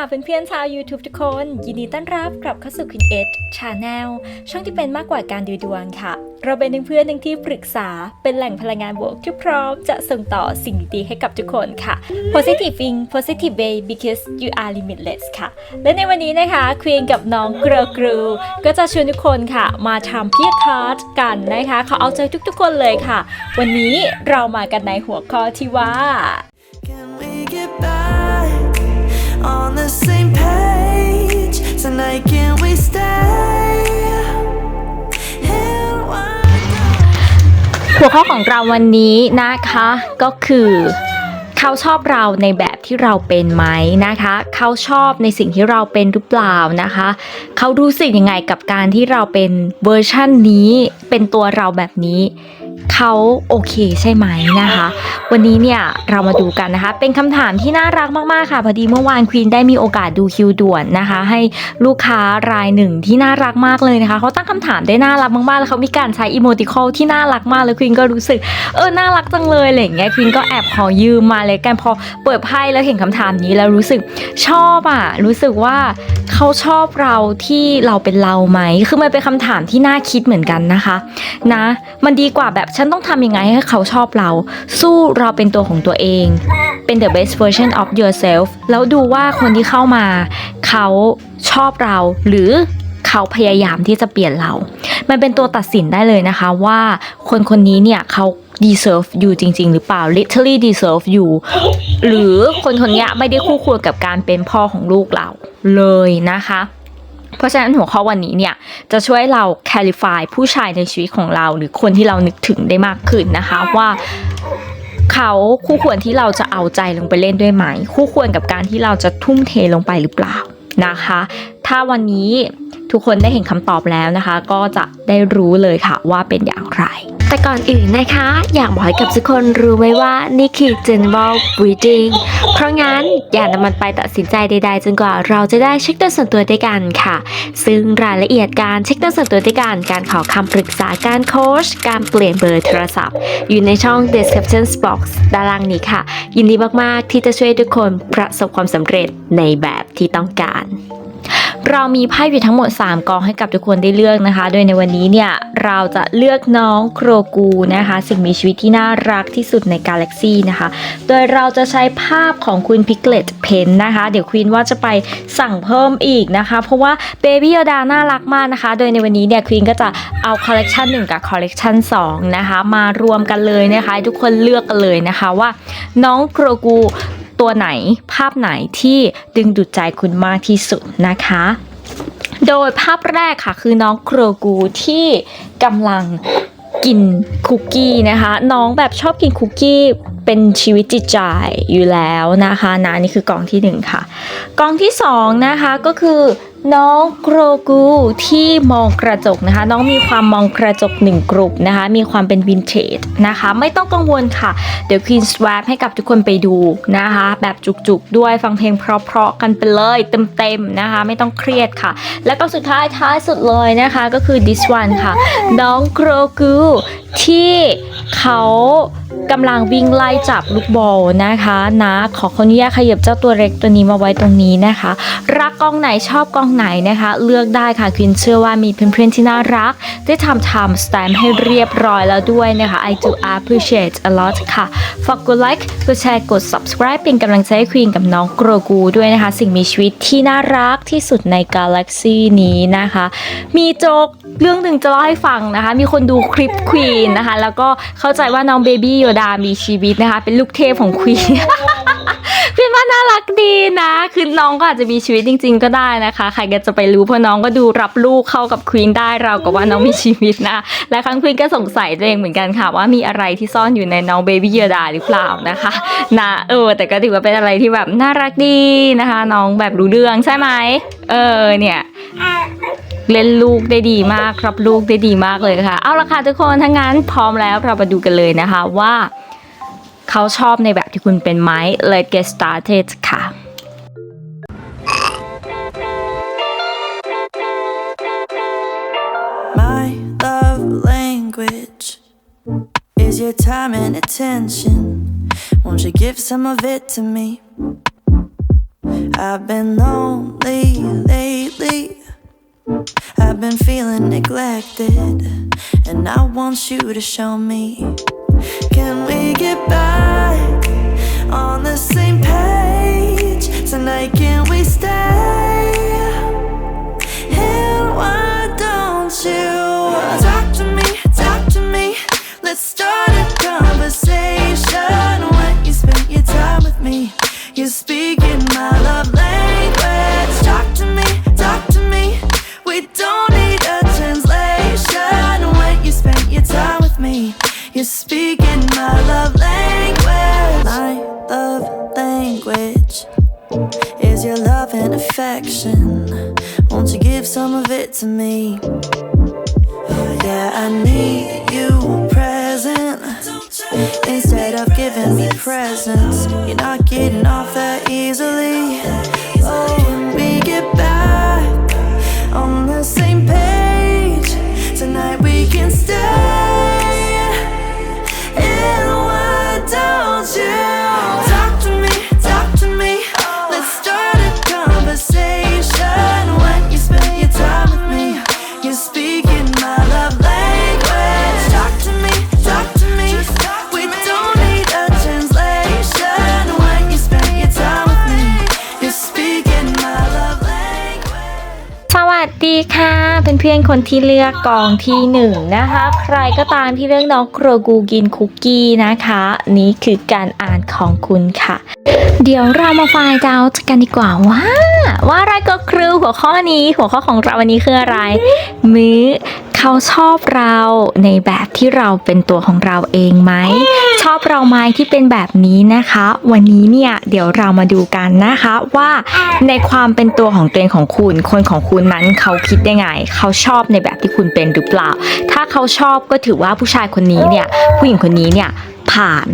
ค่ะเพื่อนๆชาว YouTube ทุกคน ยินดีต้อนรับกลับเข้าสู่ Queen Edge Channel ช่องที่เป็นมากกว่าการดูดวงค่ะ เราเป็นทั้งเพื่อนทั้งที่ปรึกษาเป็นแหล่งพลังงานบวกที่พร้อมจะส่งต่อสิ่งดีๆให้กับทุกคนค่ะ Positive Thing Positive Way because you are limitless ค่ะ และในวันนี้นะคะควีนกับน้องเกรอกรูก็จะชวนทุกคนค่ะ มาทำพี่คาร์ดกันนะคะเขาเอาใจทุกๆคนเลยค่ะ วันนี้เรามากันในหัวข้อที่ว่า same page tonight? Can we stay? หัวข้อของเราวันนี้นะคะก็คือ เขาชอบเราในแบบที่เราเป็นไหมนะคะ เขาชอบในสิ่งที่เราเป็นหรือเปล่านะคะ เขารู้สึกยังไงกับการที่เราเป็นเวอร์ชั่นนี้เป็นตัวเราแบบนี้ เขาโอเคใช่ไหมนะคะ วันนี้เนี่ยเรามาดูกันนะคะ เป็นคำถามที่น่ารักมากๆค่ะพอดีเมื่อวานควีนได้มีโอกาสดูคิวด่วนนะคะ ให้ลูกค้ารายหนึ่งที่น่ารักมากเลยนะคะเขาตั้งคำถามได้น่ารักมากๆแล้วเขามีการใช้อีโมติคอลที่น่ารักมากเลยควีนก็รู้สึกเออน่ารักจังเลยอะไรอย่างเงี้ยควีนก็แอบขอยืมมาเลยกันพอเปิดไพ่แล้วเห็นคำถามนี้แล้วรู้สึกชอบอะรู้สึกว่าเขาชอบเราที่เราเป็นเราไหมคือมันเป็นคำถามที่น่าคิดเหมือนกันนะคะ นะ มันดีกว่าแบบฉัฉันต้องทำยังไงให้เขาชอบเรา สู้เราเป็นตัวของตัวเอง เป็น the best version of yourself แล้วดูว่าคนที่เข้ามา เขาชอบเราหรือเขาพยายามที่จะเปลี่ยนเรา มันเป็นตัวตัดสินได้เลยนะคะว่าคนคนนี้เนี่ยเขา deserve อยู่จริง ๆ หรือเปล่า literally deserve อยู่หรือคนคนนี้ไม่ได้คู่ควรกับการเป็นพ่อของลูกเราเลยนะคะ เพราะฉะนั้นหัวข้อวันนี้เนี่ยจะช่วยเรา clarify ผู้ชายในชีวิตของเรา หรือคนที่เรานึกถึงได้มากขึ้นนะคะว่าเขาคู่ควรที่เราจะเอาใจลงไปเล่นด้วยไหม คู่ควรกับการที่เราจะทุ่มเทลงไปหรือเปล่านะคะ ถ้าวันนี้ ทุกคนได้เห็นคำตอบแล้วนะคะ ก็จะได้รู้เลยค่ะว่าเป็นอย่างไร แต่ก่อนอื่นนะคะ อยากบอกให้กับทุกคนรู้ไว้ว่านี่คือ general reading เพราะงั้นอย่านำมันไปตัดสินใจใดๆ จนกว่าเราจะได้เช็คตัวส่วนตัวด้วยกันค่ะ ซึ่งรายละเอียดการเช็คตัวส่วนตัวด้วยกัน การขอคำปรึกษาการโค้ชการเปลี่ยนเบอร์โทรศัพท์ อยู่ในช่อง description box ด้านล่างนี้ค่ะ ยินดีมากๆที่จะช่วยทุกคนประสบความสำเร็จในแบบที่ต้องการ เรามีไพ่อยู่ทั้งหมด 3กองให้กับทุกคนได้เลือกนะคะ โดยในวันนี้เนี่ยเราจะเลือกน้องโครกูนะคะ สิ่งมีชีวิตที่น่ารักที่สุดในกาแล็กซี่นะคะ โดยเราจะใช้ภาพของคุณพิกเลตเพนนะคะ เดี๋ยวควีนว่าจะไปสั่งเพิ่มอีกนะคะ เพราะว่าเบบี้ o ดาน่ารักมากนะคะ โดยในวันนี้เนี่ยควีนก็จะเอาคอลเลกชัน1กับคอลเลกชัน2นะคะมารวมกันเลยนะคะ ทุกคนเลือกกันเลยนะคะว่า น้องโครกู ตัวไหนภาพไหนที่ดึงดูดใจคุณมากที่สุดนะคะ โดยภาพแรกค่ะคือน้องโครกูที่กำลังกินคุกกี้นะคะ น้องแบบชอบกินคุกกี้เป็นชีวิตจิตใจอยู่แล้วนะคะนะนี่คือกองที่หนึ่งค่ะ กองที่สองนะคะก็คือ น้องโกรกูที่มองกระจกนะคะ น้องมีความมองกระจกหนึ่งกลุ่มนะคะ มีความเป็นวินเทจนะคะ ไม่ต้องกังวลค่ะ เดี๋ยวควีนสว p ให้กับทุกคนไปดูนะคะ แบบจุกๆด้วยฟังเพลงเพราะๆกันไปเลยเต็มๆนะคะ ไม่ต้องเครียดค่ะ แล้วก็สุดท้ายท้ายสุดเลยนะคะก็คือ this one ค่ะ น้องโกรกูที่เขา กำลังวิ่งไล่จับลูกบอลนะคะนะขอขออนุญาตขยับเจ้าตัวเล็กตัวนี้มาไว้ตรงนี้นะคะ รักกองไหนชอบกองไหนนะคะ เลือกได้ค่ะควินเชื่อว่ามีเพื่อนๆที่น่ารัก ได้ทำ time stamp ให้เรียบร้อยแล้วด้วยนะคะ I do appreciate a lot ค่ะฝากกดไลค์กดแชร์กด subscribe เป็นกำลังใจให้ควีนกับน้องโกรกูด้วยนะคะ สิ่งมีชีวิตที่น่ารักที่สุดในกาแล็กซีนี้นะคะ มีโจ๊กเรื่องหนึ่งจะเล่าให้ฟังนะคะ มีคนดูคลิปควีนนะคะ แล้วก็เข้าใจว่าน้องเบบี้โยดามีชีวิตนะคะ เป็นลูกเทพของควีนพี่ว่าน่ารักดีนะ คือน้องก็อาจจะมีชีวิตจริง ๆ ก็ได้นะคะ ใครก็จะไปรู้เพราะน้องก็ดูรับลูกเข้ากับควีนได้เรากับว่าน้องมีชีวิตนะ และครั้งควีนก็สงสัยตัวเองเหมือนกันค่ะ ว่ามีอะไรที่ซ่อนอยู่ในน้องเบบี้เยดาหรือเปล่านะคะนะเออ แต่ก็ถือว่าเป็นอะไรที่แบบน่ารักดีนะคะ น้องแบบรู้เรื่องใช่ไหมเออเนี่ย เล่นลูกได้ดีมากครับลูกได้ดีมากเลยค่ะ เอาละค่ะทุกคนทั้งนั้นพร้อมแล้วเรามาดูกันเลยนะคะว่าเขาชอบในแบบที่คุณเป็นไหม Let's get started ค่ะ I've been lonely lately. I've been feeling neglected, and I want you to show me. Can we get back I need you present. Instead of giving me presents, you're not วัสดีค่ะเป็นเพื่อนๆคนที่เลือกกองที่หนึ่งนะคะ ใครก็ตามที่เลือกน้องโครกูกินคุกกี้นะคะ นี่คือการอ่านของคุณค่ะ เดี๋ยวเรามาไฟล์ดาวกันดีกว่าว่า ว่าอะไรก็คือหัวข้อนี้หัวข้อของเราวันนี้คืออะไร มื้อ เขาชอบเราในแบบที่เราเป็นตัวของเราเองไหม ชอบเราไหมที่เป็นแบบนี้นะคะ วันนี้เนี่ยเดี๋ยวเรามาดูกันนะคะว่าในความเป็นตัวของตัวเองของคุณ คนของคุณนั้นเขาคิดยังไง เขาชอบในแบบที่คุณเป็นหรือเปล่า ถ้าเขาชอบก็ถือว่าผู้ชายคนนี้เนี่ยผู้หญิงคนนี้เนี่ยผ่าน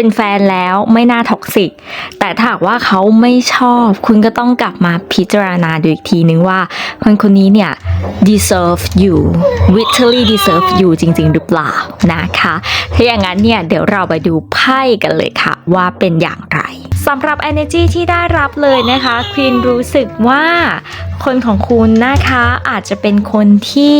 เป็นแฟนแล้วไม่น่าท็อกซิก แต่ถ้าหากว่าเขาไม่ชอบ คุณก็ต้องกลับมาพิจารณาดูอีกทีนึงว่าคนคนนี้เนี่ย deserve you literally deserve you จริง ๆ หรือเปล่านะคะ ถ้าอย่างนั้นเนี่ย เดี๋ยวเราไปดูไพ่กันเลยค่ะ ว่าเป็นอย่างไร สำหรับ energy ที่ได้รับเลยนะคะควีนรู้สึกว่าคนของคุณนะคะอาจจะเป็นคนที่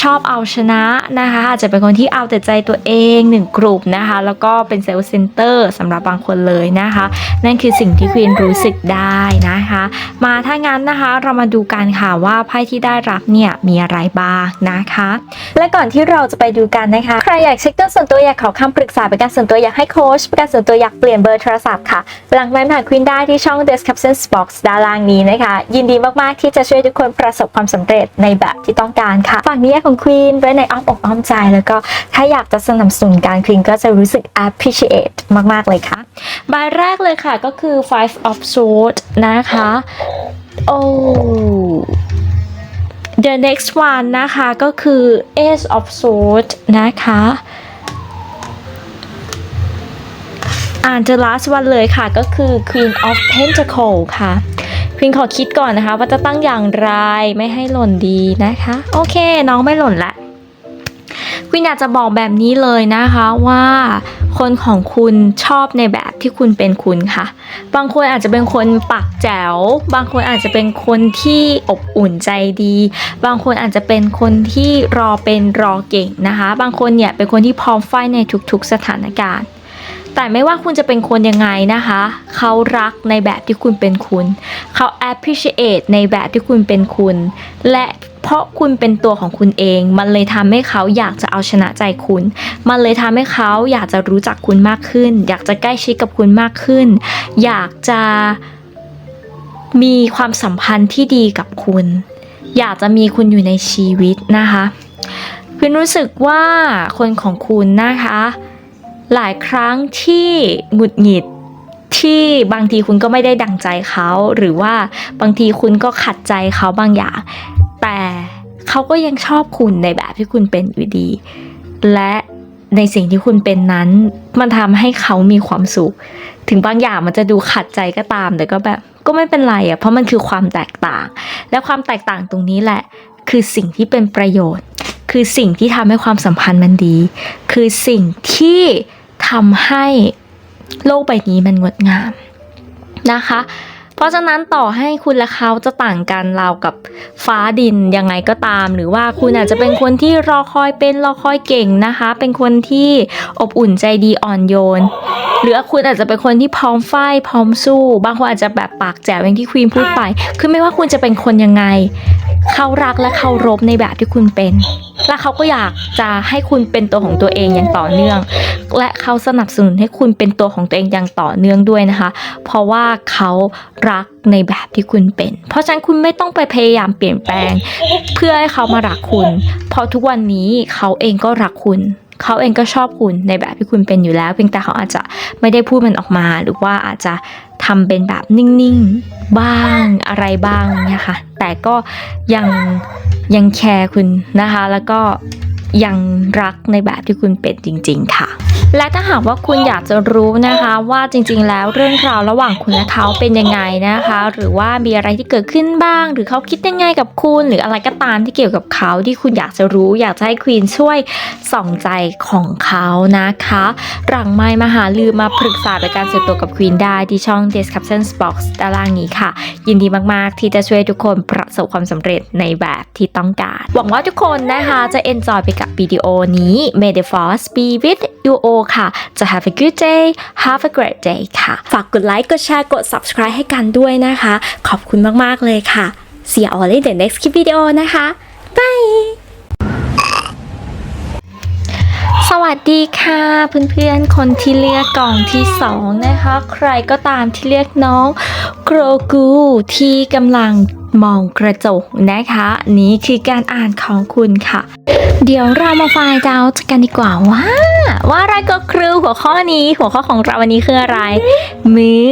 ชอบเอาชนะนะคะ อาจจะเป็นคนที่เอาแต่ใจตัวเองหนึ่งกลุ่มนะคะ แล้วก็เป็นเซลล์เซนเตอร์สำหรับบางคนเลยนะคะ นั่นคือสิ่งที่ควีนรู้สึกได้นะคะ มาถ้างั้นนะคะเรามาดูกันค่ะว่าไพ่ที่ได้รับเนี่ยมีอะไรบ้างนะคะ และก่อนที่เราจะไปดูกันนะคะ ใครอยากเช็คตัวส่วนตัวอยากขอคำปรึกษาเป็นการส่วนตัวอยากให้โค้ชเป็นการส่วนตัวอยากเปลี่ยนเบอร์โทรศัพท์ค่ะหลังไม้ผ่าควินได้ที่ช่อง description box ด้านล่างนี้นะคะ ยินดีมาก ๆ ที่จะช่วยทุกคนประสบความสำเร็จในแบบที่ต้องการค่ะฝากนิยายของควีนไว้ในอ้อมอกอ้อมใจ แล้วก็ถ้าอยากจะสนับสนุนการควีนก็จะรู้สึก appreciate มาก ๆ เลยค่ะใบแรกเลยค่ะก็คือ five of swords นะคะ โอ้ The next one นะคะก็คือ Ace of Swords นะคะ อ่าน the last one เลยค่ะก็คือ Queen of Pentacle ค่ะ Queen ขอคิดก่อนนะคะ ว่าจะตั้งอย่างไรไม่ให้หล่นดีนะคะ โอเคน้องไม่หล่นละควินอยากจะบอกแบบนี้เลยนะคะว่าคนของคุณชอบในแบบที่คุณเป็นคุณค่ะ บางคนอาจจะเป็นคนปากแจ๋ว บางคนอาจจะเป็นคนที่อบอุ่นใจดี บางคนอาจจะเป็นคนที่รอเป็นรอเก่งนะคะ บางคนเนี่ยเป็นคนที่พร้อมไฟในทุกๆสถานการณ์ แต่ไม่ว่าคุณจะเป็นคนยังไงนะคะ เขารักในแบบที่คุณเป็นคุณ เขา appreciate ในแบบที่คุณเป็นคุณ และเพราะคุณเป็นตัวของคุณเอง มันเลยทำให้เขาอยากจะเอาชนะใจคุณ มันเลยทำให้เขาอยากจะรู้จักคุณมากขึ้น อยากจะใกล้ชิดกับคุณมากขึ้น อยากจะมีความสัมพันธ์ที่ดีกับคุณ อยากจะมีคุณอยู่ในชีวิตนะคะคุณรู้สึกว่าคนของคุณนะคะ หลายครั้งที่หงุดหงิดที่บางทีคุณก็ไม่ได้ดังใจเขา หรือว่าบางทีคุณก็ขัดใจเขาบางอย่าง แต่เขาก็ยังชอบคุณในแบบที่คุณเป็นอยู่ดี และในสิ่งที่คุณเป็นนั้น มันทำให้เขามีความสุข ถึงบางอย่างมันจะดูขัดใจก็ตาม แต่ก็แบบก็ไม่เป็นไรอะ่ะเพราะมันคือความแตกต่าง และความแตกต่างตรงนี้แหละ คือสิ่งที่เป็นประโยชน์ คือสิ่งที่ทำให้ความสัมพันธ์มันดี คือสิ่งที่ทำให้โลกใบนี้มันงดงามนะคะ เพราะฉะนั้นต่อให้คุณและเขาจะต่างกันราวกับฟ้าดินยังไงก็ตาม หรือว่าคุณอาจจะเป็นคนที่รอคอยเป็นรอคอยเก่งนะคะ เป็นคนที่อบอุ่นใจดีอ่อนโยน หรือคุณอาจจะเป็นคนที่พร้อมไฟพร้อมสู้ บางคนอาจจะแบบปากแจ๋วอย่างที่ควีนพูดไป คือไม่ว่าคุณจะเป็นคนยังไง เขารักและเคารพในแบบที่คุณเป็น และเขาก็อยากจะให้คุณเป็นตัวของตัวเองอย่างต่อเนื่อง และเขาสนับสนุนให้คุณเป็นตัวของตัวเองอย่างต่อเนื่องด้วยนะคะ เพราะว่าเขารักในแบบที่คุณเป็น เพราะฉะนั้นคุณไม่ต้องไปพยายามเปลี่ยนแปลง เพื่อให้เขามารักคุณ เพราะทุกวันนี้เขาเองก็รักคุณเขาเองก็ชอบคุณในแบบที่คุณเป็นอยู่แล้ว เพียงแต่เขาอาจจะไม่ได้พูดมันออกมา หรือว่าอาจจะ ทำเป็นแบบนิ่งๆ บ้างอะไรบ้างเนี่ยค่ะ แต่ก็ยังยังแคร์คุณนะคะ แล้วก็ยังรักในแบบที่คุณเป็นจริง ๆ ค่ะ และถ้าหากว่าคุณอยากจะรู้นะคะว่าจริงๆ แล้วเรื่องราวระหว่างคุณและเขาเป็นยังไงนะคะ หรือว่ามีอะไรที่เกิดขึ้นบ้าง หรือเขาคิดยังไงกับคุณ หรืออะไรก็ตามที่เกี่ยวกับเขาที่คุณอยากจะรู้ อยากจะให้ควีนช่วยส่องใจของเขานะคะหลังไมค์มาหาลือมาปรึกษาในการส่วนตัวกับควีนได้ที่ช่อง Description Box ด้านล่างนี้ค่ะ ยินดีมากๆ ที่จะช่วยทุกคนประสบความสำเร็จในแบบที่ต้องการ หวังว่าทุกคนนะคะจะ enjoy ไปกับวิดีโอนี้ May the force be with you all ค่ะ จะ have a good day have a great day ค่ะ ฝากกดไลค์ กดแชร์ กด subscribe ให้กันด้วยนะคะ ขอบคุณมากๆเลยค่ะ See you all in the next clip video นะคะ bye สวัสดีค่ะเพื่อนๆ คนที่เลือกกล่องที่สองนะคะ ใครก็ตามที่เรียกน้องโกรกูที่กำลัง มองกระจกนะคะ นี่คือการอ่านของคุณค่ะ เดี๋ยวเรามาฟายดาวกันดีกว่าว่า ว่าอะไรก็คือหัวข้อนี้หัวข้อของเราวันนี้คืออะไร มื้อ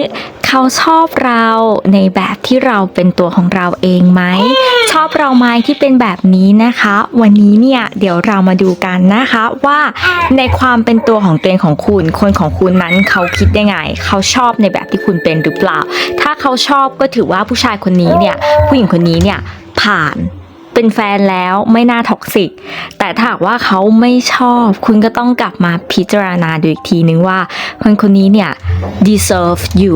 เขาชอบเราในแบบที่เราเป็นตัวของเราเองไหม ชอบเราไหมที่เป็นแบบนี้นะคะ วันนี้เนี่ยเดี๋ยวเรามาดูกันนะคะว่าในความเป็นตัวของตัวเองของคุณ คนของคุณนั้นเขาคิดยังไง เขาชอบในแบบที่คุณเป็นหรือเปล่า ถ้าเขาชอบก็ถือว่าผู้ชายคนนี้เนี่ยผู้หญิงคนนี้เนี่ยผ่าน เป็นแฟนแล้วไม่น่าท็อกซิก แต่ถ้าหากว่าเขาไม่ชอบ คุณก็ต้องกลับมาพิจารณาดูอีกทีนึงว่า คนคนนี้เนี่ย deserve you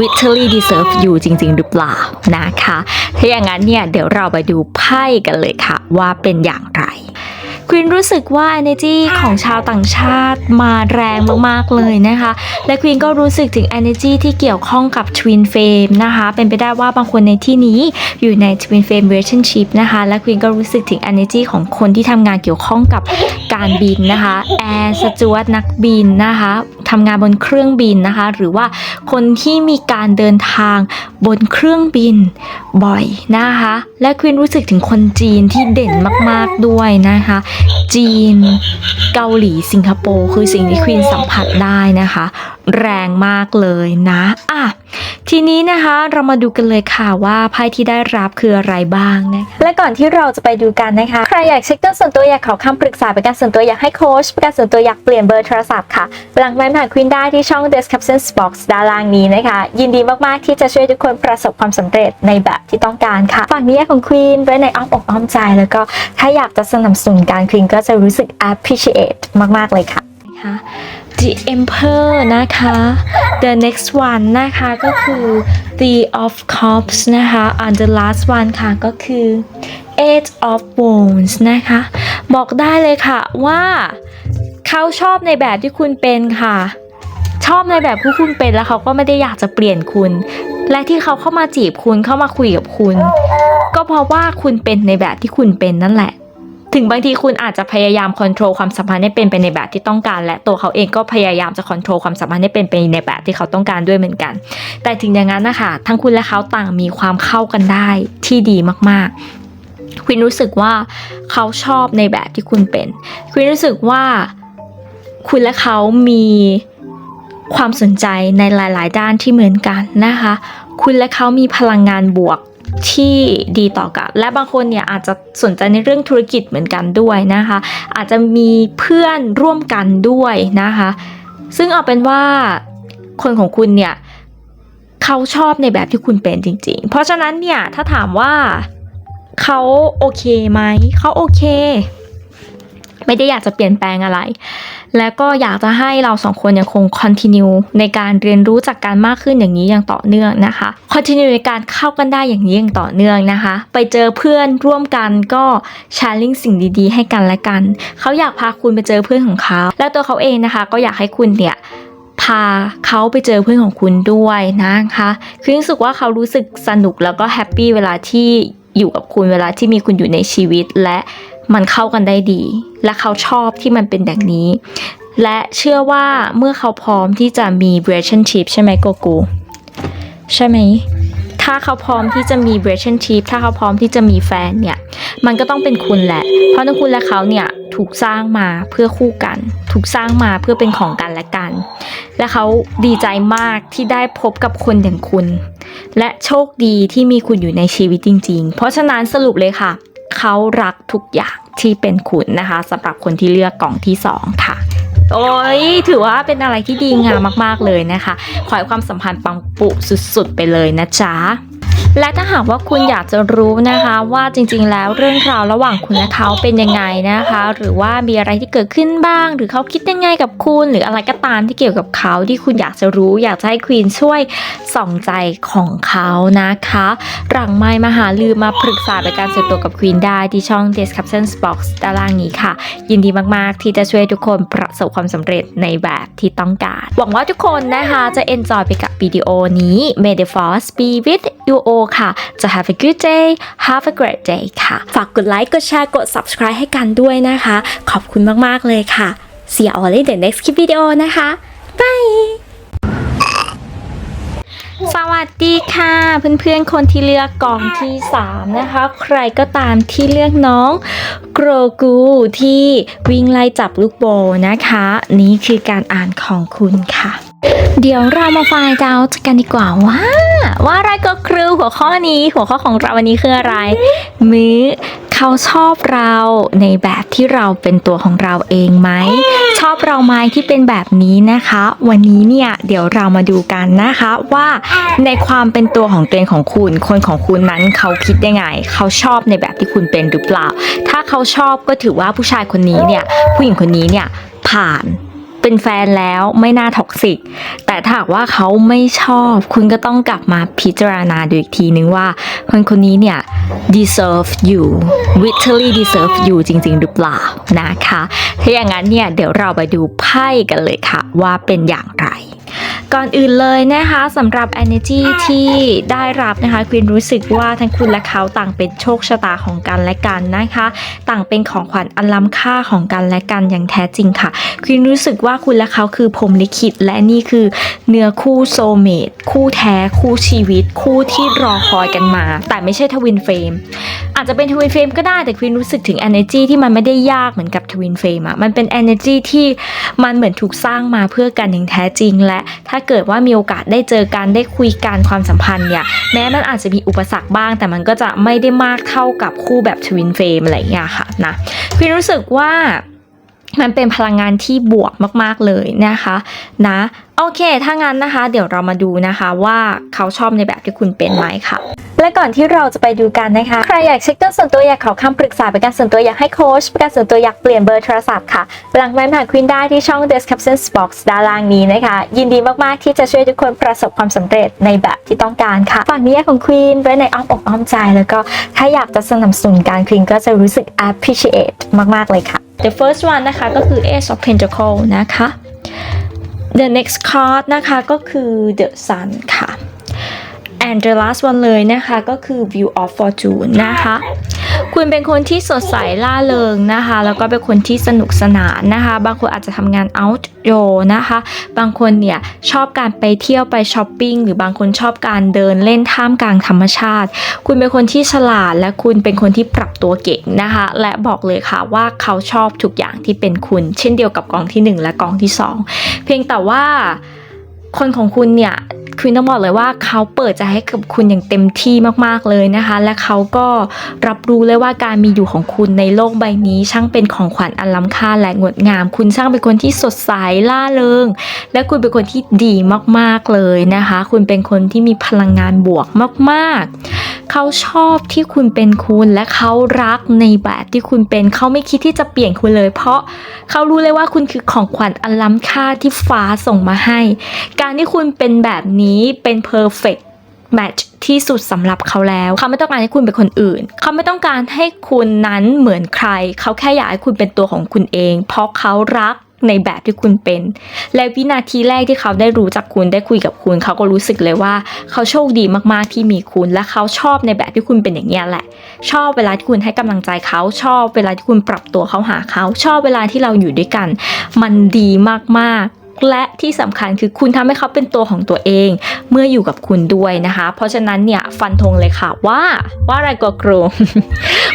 literally deserve you จริง ๆ หรือเปล่านะคะ ถ้าอย่างนั้นเนี่ย เดี๋ยวเราไปดูไพ่กันเลยค่ะ ว่าเป็นอย่างไร ควินรู้สึกว่า energy ของชาวต่างชาติมาแรงมากๆเลยนะคะ และควีนก็รู้สึกถึง energy ที่เกี่ยวข้องกับ twin flame นะคะ เป็นไปได้ว่าบางคนในที่นี้อยู่ใน twin flame relationship นะคะ และควีนก็รู้สึกถึง energy ของคนที่ทำงานเกี่ยวข้องกับการบินนะคะแอร์สจวตนักบินนะคะ ทำงานบนเครื่องบินนะคะ หรือว่าคนที่มีการเดินทางบนเครื่องบินบ่อยนะคะ และควีนรู้สึกถึงคนจีนที่เด่นมากๆด้วยนะคะ จีนเกาหลีสิงคโปร์คือสิ่งที่ควีนสัมผัสได้นะคะ แรงมากเลยนะอะทีนี้นะคะเรามาดูกันเลยค่ะว่าไพ่ที่ได้รับคืออะไรบ้างนะะและก่อนที่เราจะไปดูกันนะคะ ใครอยากเช็คตัวส่วนตัวอยากขอคำปรึกษาเป็นการส่วนตัวอยากให้โค้ชเป็นการส่วนตัวอยากเปลี่ยนเบอร์โทรศัพท์ค่ะหลังไม้ผ่าควีนได้ที่ช่อง description box ด้านล่างนี้นะคะ ยินดีมากๆที่จะช่วยทุกคนประสบความสำเร็จในแบบที่ต้องการค่ะฝากนิยายของควีนไว้ในอ้อมอกอ้อมใจ แล้วก็ถ้าอยากจะสนับสนุนการควีนก็จะรู้สึก appreciate มากๆเลยค่ะนะคะ The Emperor นะคะ The next one นะคะก็คือ The of Cups นะคะ and the last one ค่ะก็คือ Eight of Wands นะคะ บอกได้เลยค่ะว่าเขาชอบในแบบที่คุณเป็นค่ะ ชอบในแบบที่คุณเป็นแล้วเขาก็ไม่ได้อยากจะเปลี่ยนคุณ และที่เขาเข้ามาจีบคุณเข้ามาคุยกับคุณ ก็เพราะว่าคุณเป็นในแบบที่คุณเป็นนั่นแหละถึงบางทีคุณอาจจะพยายามคอนโทรลความสัมพันธ์ให้เป็นไปในแบบที่ต้องการ และตัวเขาเองก็พยายามจะคอนโทรลความสัมพันธ์ให้เป็นไปในแบบที่เขาต้องการด้วยเหมือนกัน แต่ถึงอย่างนั้นนะคะทั้งคุณและเขาต่างมีความเข้ากันได้ที่ดีมาก ควินรู้สึกว่าเขาชอบในแบบที่คุณเป็นควินรู้สึกว่าคุณและเขามีความสนใจในหลาย ๆ ด้านที่เหมือนกันนะคะ คุณและเขามีพลังงานบวกที่ดีต่อกัน และบางคนเนี่ยอาจจะสนใจในเรื่องธุรกิจเหมือนกันด้วยนะคะ อาจจะมีเพื่อนร่วมกันด้วยนะคะ ซึ่งเอาเป็นว่าคนของคุณเนี่ยเขาชอบในแบบที่คุณเป็นจริง ๆ เพราะฉะนั้นเนี่ยถ้าถามว่า เขาโอเคไหมเขาโอเค ไม่ได้อยากจะเปลี่ยนแปลงอะไร และก็อยากจะให้เราสองคนยังคง continue ในการเรียนรู้จากการมากขึ้นอย่างนี้อย่างต่อเนื่องนะคะ continue ในการเข้ากันได้อย่างนี้อย่างต่อเนื่องนะคะ ไปเจอเพื่อนร่วมกันก็ sharing สิ่งดีๆ ให้กันและกัน เขาอยากพาคุณไปเจอเพื่อนของเขา และตัวเขาเองนะคะ ก็อยากให้คุณเนี่ยพาเขาไปเจอเพื่อนของคุณด้วยนะคะ คือรู้สึกว่าเขารู้สึกสนุกแล้วก็แฮปปี้เวลาที่ อยู่กับคุณเวลาที่มีคุณอยู่ในชีวิต และมันเข้ากันได้ดี และเขาชอบที่มันเป็นแบบนี้ และเชื่อว่าเมื่อเขาพร้อมที่จะมี relationship ใช่ไหมโกโก้ใช่ไหมถ้าเขาพร้อมที่จะมี relationship ถ้าเขาพร้อมที่จะมีแฟนเนี่ย มันก็ต้องเป็นคุณแหละ เพราะทั้งคุณและเขาเนี่ย ถูกสร้างมาเพื่อคู่กัน ถูกสร้างมาเพื่อเป็นของกันและกัน และเขาดีใจมากที่ได้พบกับคนอย่างคุณ และโชคดีที่มีคุณอยู่ในชีวิตจริง ๆ เพราะฉะนั้นสรุปเลยค่ะ เขารักทุกอย่างที่เป็นคุณนะคะสำหรับคนที่เลือกกล่องที่สองค่ะ โอ้ยถือว่าเป็นอะไรที่ดีงามมากๆเลยนะคะ ขอให้ความสัมพันธ์ปังปุสุดๆไปเลยนะจ๊ะ และถ้าหากว่าคุณอยากจะรู้นะคะ ว่าจริงๆ แล้วเรื่องราวระหว่างคุณและเขาเป็นยังไงนะคะ หรือว่ามีอะไรที่เกิดขึ้นบ้าง หรือเขาคิดยังไงกับคุณ หรืออะไรก็ตามที่เกี่ยวกับเขาที่คุณอยากจะรู้ อยากจะให้ควีนช่วยส่องใจของเขานะคะ หลังไมค์มาหาลือมาปรึกษาในการส่วนตัวกับควีนได้ที่ช่อง description box ด้านล่างนี้ค่ะ ยินดีมากๆ ที่จะช่วยทุกคนประสบความสำเร็จในแบบที่ต้องการ หวังว่าทุกคนนะคะจะ enjoy ไปกับวิดีโอนี้ May the force be with you all ค่ะ จะ have a good day have a great day ค่ะ ฝากกดไลค์ กดแชร์ กด subscribe ให้กันด้วยนะคะ ขอบคุณมาก ๆ เลยค่ะ See you all in the next clip video นะคะ bye สวัสดีค่ะ เพื่อนๆ คนที่เลือกกล่องที่ 3 นะคะ ใครก็ตามที่เลือกน้องโกรกูที่วิ่งไล่จับลูกโบนะคะ นี่คือการอ่านของคุณค่ะ เดี๋ยวเรามาฟล์ดาวกันดีกว่าว่า ว่าอะไรก็ครูหัวข้อนี้ หัวข้อของเราวันนี้คืออะไร มื้อเขาชอบเราในแบบที่เราเป็นตัวของเราเองไหม ชอบเราไหมที่เป็นแบบนี้นะคะ วันนี้เนี่ยเดี๋ยวเรามาดูกันนะคะว่าในความเป็นตัวของตัวเองของคุณ คนของคุณนั้นเขาคิดยังไง เขาชอบในแบบที่คุณเป็นหรือเปล่า ถ้าเขาชอบก็ถือว่าผู้ชายคนนี้เนี่ยผู้หญิงคนนี้เนี่ยผ่าน เป็นแฟนแล้วไม่น่าท็อกซิก แต่ถ้าหากว่าเขาไม่ชอบ คุณก็ต้องกลับมาพิจารณาดูอีกทีนึงว่า คนคนนี้เนี่ย deserve you literally deserve you จริง ๆ หรือเปล่านะคะ ถ้าอย่างนั้นเนี่ย เดี๋ยวเราไปดูไพ่กันเลยค่ะ ว่าเป็นอย่างไร ก่อนอื่นเลยนะคะสำหรับ energy ที่ได้รับนะคะควินรู้สึกว่าทั้งคุณและเขาต่างเป็นโชคชะตาของกันและกันนะคะ ต่างเป็นของขวัญอันล้ำค่าของกันและกันอย่างแท้จริงค่ะควินรู้สึกว่าคุณและเขาคือพรหมลิขิตและนี่คือเนื้อคู่โซเมตคู่แท้ คู่ชีวิต คู่ที่รอคอยกันมา แต่ไม่ใช่ทวินเฟรมอาจจะเป็นทวินเฟรมก็ได้แต่ควินรู้สึกถึง energy ที่มันไม่ได้ยากเหมือนกับทวินเฟรมอะมันเป็น energy ที่มันเหมือนถูกสร้างมาเพื่อกันอย่างแท้จริง และถ้าาเกิดว่ามีโอกาสได้เจอกันได้คุยกันความสัมพันธ์เนี่ยแม้มันอาจจะมีอุปสรรคบ้าง แต่มันก็จะไม่ได้มากเท่ากับคู่แบบทวินเฟรมอะไรอย่างเงี้ยค่ะนะพี่รู้สึกว่ามันเป็นพลังงานที่บวกมาก ๆ เลยนะคะ นะ โอเค ถ้างั้นนะคะ เดี๋ยวเรามาดูนะคะว่าเขาชอบในแบบที่คุณเป็นไหมค่ะ และก่อนที่เราจะไปดูกันนะคะ ใครอยากเช็คต้นส่วนตัวอยากขอคำปรึกษาเป็นการส่วนตัวอยากให้โค้ชเป็นการส่วนตัวอยากเปลี่ยนเบอร์โทรศัพท์ค่ะ หลังไว้มาหาควินได้ที่ช่อง description box ด้านล่างนี้นะคะ ยินดีมาก ๆ ที่จะช่วยทุกคนประสบความสำเร็จในแบบที่ต้องการค่ะฝากนิยายของควีนไว้ในอ้อมอกอ้อมใจ แล้วก็ถ้าอยากจะสนับสนุนการควีนก็จะรู้สึก appreciate มาก ๆ เลยค่ะ The first one นะคะก็คือ Ace of Pentacle นะคะ The next card นะคะก็คือ The Sun ค่ะ and the last one เลยนะคะก็คือ View of Fortune นะคะ คุณเป็นคนที่สดใสล่าเริงนะคะ แล้วก็เป็นคนที่สนุกสนานนะคะ บางคนอาจจะทำงาน outdoor นะคะ บางคนเนี่ยชอบการไปเที่ยวไปช้อปปิ้งหรือบางคนชอบการเดินเล่นท่ามกลางธรรมชาติ คุณเป็นคนที่ฉลาดและคุณเป็นคนที่ปรับตัวเก่งนะคะ และบอกเลยค่ะว่าเขาชอบทุกอย่างที่เป็นคุณ เช่นเดียวกับกองที่หนึ่งและกองที่สองเพียงแต่ว่าคนของคุณเนี่ย คือต้องบอกเลยว่าเขาเปิดใจให้กับคุณอย่างเต็มที่มากๆเลยนะคะ และเขาก็รับรู้เลยว่าการมีอยู่ของคุณในโลกใบนี้ ช่างเป็นของขวัญอันล้ำค่าและงดงาม คุณช่างเป็นคนที่สดใสล่าเริง และคุณเป็นคนที่ดีมากๆเลยนะคะ คุณเป็นคนที่มีพลังงานบวกมากๆเขาชอบที่คุณเป็นคุณและเขารักในแบบที่คุณเป็นเขาไม่คิดที่จะเปลี่ยนคุณเลย เพราะเขารู้เลยว่าคุณคือของขวัญอันล้ำค่าที่ฟ้าส่งมาให้ การที่คุณเป็นแบบนี้เป็น perfect match ที่สุดสำหรับเขาแล้วเขาไม่ต้องการให้คุณเป็นคนอื่น เขาไม่ต้องการให้คุณนั้นเหมือนใคร เขาแค่อยากให้คุณเป็นตัวของคุณเอง เพราะเขารักในแบบที่คุณเป็น และวินาทีแรกที่เขาได้รู้จักคุณได้คุยกับคุณ เขาก็รู้สึกเลยว่า เขาโชคดีมากๆที่มีคุณ และเขาชอบในแบบที่คุณเป็นอย่างนี้แหละ ชอบเวลาที่คุณให้กำลังใจเขาชอบเวลาที่คุณปรับตัวเขาหาเขา ชอบเวลาที่เราอยู่ด้วยกัน มันดีมากๆ และที่สำคัญคือคุณทำให้เขาเป็นตัวของตัวเอง เมื่ออยู่กับคุณด้วยนะคะ เพราะฉะนั้นเนี่ยฟันธงเลยค่ะว่าว่าอะไรก็กรู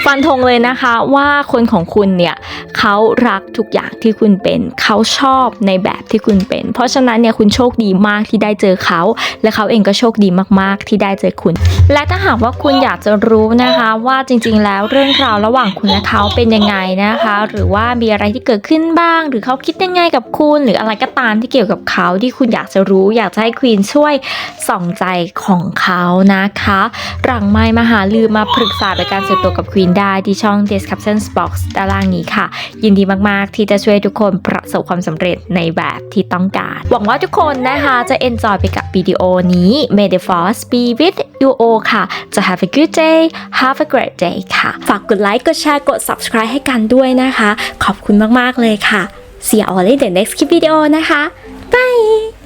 ฟันธงเลยนะคะว่าคนของคุณเนี่ยเขารักทุกอย่างที่คุณเป็นเขาชอบในแบบที่คุณเป็น เพราะฉะนั้นเนี่ยคุณโชคดีมากที่ได้เจอเขา และเขาเองก็โชคดีมากๆ ที่ได้เจอคุณ และถ้าหากว่าคุณอยากจะรู้นะคะว่าจริง ๆ แล้วเรื่องราวระหว่างคุณและเขาเป็นยังไงนะคะ หรือว่ามีอะไรที่เกิดขึ้นบ้าง หรือเขาคิดยังไงกับคุณหรืออะไรก็ตามที่เกี่ยวกับเขาที่คุณอยากจะรู้ อยากจะให้ควีนช่วยส่องใจของเขานะคะ หลังไมมาหาลือมาปรึกษาในการส่วนตัวกับควีนได้ที่ช่อง description box ด้านล่างนี้ค่ะ ยินดีมากๆ ที่จะช่วยทุกคนประสบความสำเร็จในแบบที่ต้องการ หวังว่าทุกคนนะคะจะ enjoy ไปกับวิดีโอนี้ May the force be with you all ค่ะ จะ have a good day have a great day ค่ะ ฝากกดไลค์ กดแชร์ กด subscribe ให้กันด้วยนะคะ ขอบคุณมาก ๆ เลยค่ะ See you all in the next video นะคะ bye